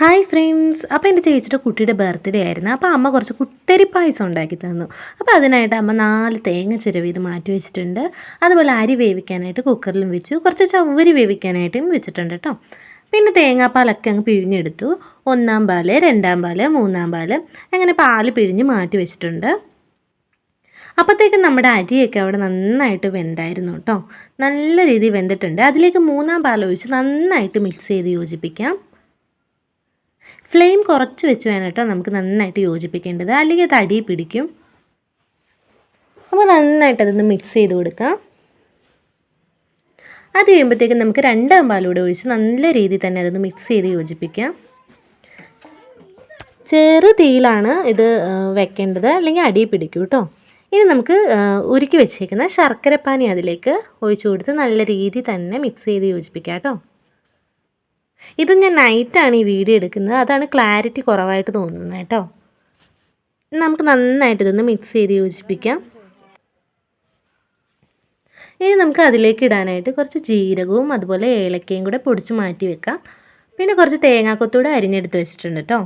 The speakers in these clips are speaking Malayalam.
Hi friends. അപ്പോൾ എന്റെ ചേച്ചിയുടെ കുട്ടിയുടെ ബർത്ത്ഡേ ആയിരുന്നു. അപ്പോൾ അമ്മ കുറച്ച് കുത്തരി പായസം ഉണ്ടാക്കി തന്നു. അപ്പോൾ അതിനായിട്ട് അമ്മ നാല് തേങ്ങ ചിരവി ഇത് മാറ്റി വെച്ചിട്ടുണ്ട്. അതുപോലെ അരി വേവിക്കാനായിട്ട് കുക്കറിലും വെച്ചു. കുറച്ച് ചവ്വരി വേവിക്കാനായിട്ടും വെച്ചിട്ടുണ്ട് കേട്ടോ. പിന്നെ തേങ്ങാപ്പാലൊക്കെ അങ്ങ് പിഴിഞ്ഞെടുത്തു. ഒന്നാം പാൽ രണ്ടാം പാൽ മൂന്നാം പാൽ അങ്ങനെ പാൽ പിഴിഞ്ഞ് മാറ്റി വെച്ചിട്ടുണ്ട്. അപ്പോഴത്തേക്കും നമ്മുടെ അരിയൊക്കെ അവിടെ നന്നായിട്ട് വെന്തായിരുന്നു കേട്ടോ. നല്ല രീതിയിൽ വെന്തിട്ടുണ്ട്. അതിലേക്ക് മൂന്നാം പാലൊഴിച്ച് നന്നായിട്ട് മിക്സ് ചെയ്ത് യോജിപ്പിക്കാം. ഫ്ലെയിം കുറച്ച് വെച്ച് വേണം നമുക്ക് നന്നായിട്ട് യോജിപ്പിക്കേണ്ടത്. അല്ലെങ്കിൽ അത് അടി പിടിക്കും. അപ്പോൾ നന്നായിട്ട് അതൊന്ന് മിക്സ് ചെയ്ത് കൊടുക്കാം. അത് കഴിയുമ്പോഴത്തേക്കും നമുക്ക് രണ്ടാം പാലൂടെ ഒഴിച്ച് നല്ല രീതിയിൽ തന്നെ അതൊന്ന് മിക്സ് ചെയ്ത് യോജിപ്പിക്കാം. ചെറു തീയിലാണ് ഇത് വെക്കേണ്ടത്. അല്ലെങ്കിൽ അടിയിൽ പിടിക്കും കേട്ടോ. ഇനി നമുക്ക് ഉരുക്കി വെച്ചേക്കുന്ന ശർക്കരപ്പാനി അതിലേക്ക് ഒഴിച്ചു കൊടുത്ത് നല്ല രീതിയിൽ തന്നെ മിക്സ് ചെയ്ത് യോജിപ്പിക്കാം കേട്ടോ. ഇത് ഞാൻ നൈറ്റാണ് ഈ വീഡിയോ എടുക്കുന്നത്. അതാണ് ക്ലാരിറ്റി കുറവായിട്ട് തോന്നുന്നത് കേട്ടോ. നമുക്ക് നന്നായിട്ട് ഇതൊന്ന് മിക്സ് ചെയ്ത് യോജിപ്പിക്കാം. ഇനി നമുക്ക് അതിലേക്ക് ഇടാനായിട്ട് കുറച്ച് ജീരകവും അതുപോലെ ഏലക്കയും കൂടെ പൊടിച്ച് മാറ്റി വെക്കാം. പിന്നെ കുറച്ച് തേങ്ങാക്കൊത്തൂടെ അരിഞ്ഞെടുത്ത് വെച്ചിട്ടുണ്ട് കേട്ടോ.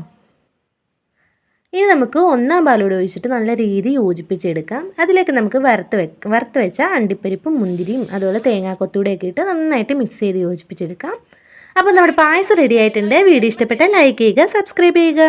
ഇനി നമുക്ക് ഒന്നാം പാലൂടെ ഒഴിച്ചിട്ട് നല്ല രീതി യോജിപ്പിച്ചെടുക്കാം. അതിലേക്ക് നമുക്ക് വറുത്ത് വെക്ക വറുത്ത് വെച്ച അണ്ടിപ്പരിപ്പും മുന്തിരിയും അതുപോലെ തേങ്ങാക്കൊത്തൂടെയൊക്കെ ഇട്ട് നന്നായിട്ട് മിക്സ് ചെയ്ത് യോജിപ്പിച്ചെടുക്കാം. അപ്പോൾ നമ്മുടെ പായസം റെഡി ആയിട്ടുണ്ട്. വീഡിയോ ഇഷ്ടപ്പെട്ടാൽ ലൈക്ക് ചെയ്യുക സബ്സ്ക്രൈബ് ചെയ്യുക.